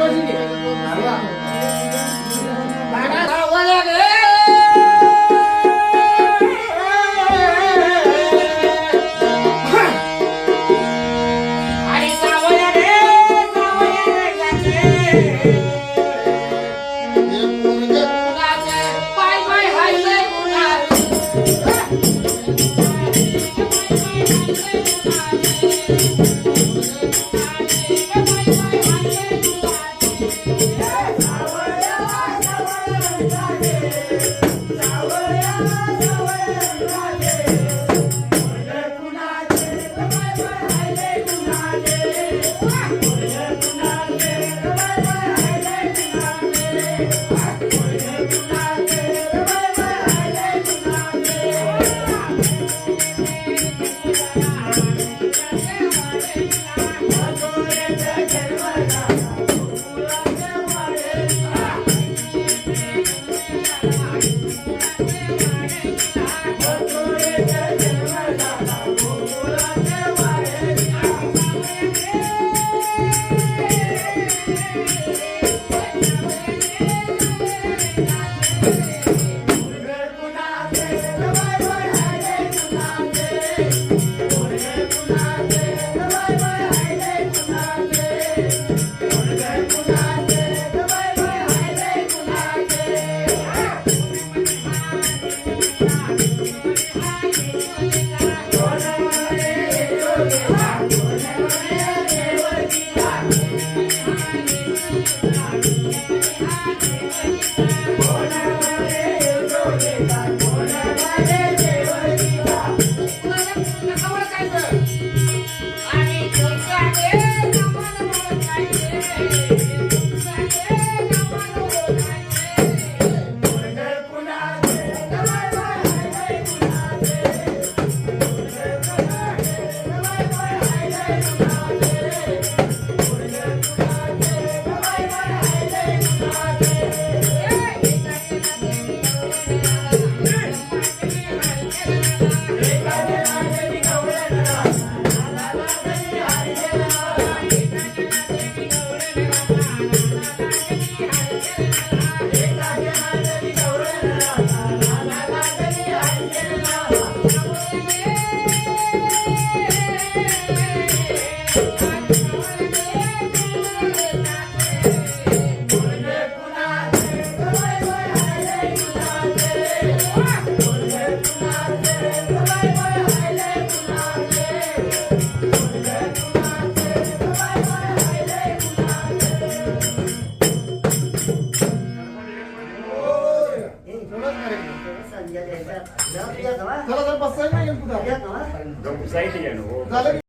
恭喜你来吧 सावळ्या सावळ्या Yeah. Sanjay द्यायचा. जाऊ द्या का? चला जर बसायला नाही गेलं का? साहित्य घ्या ना. झालं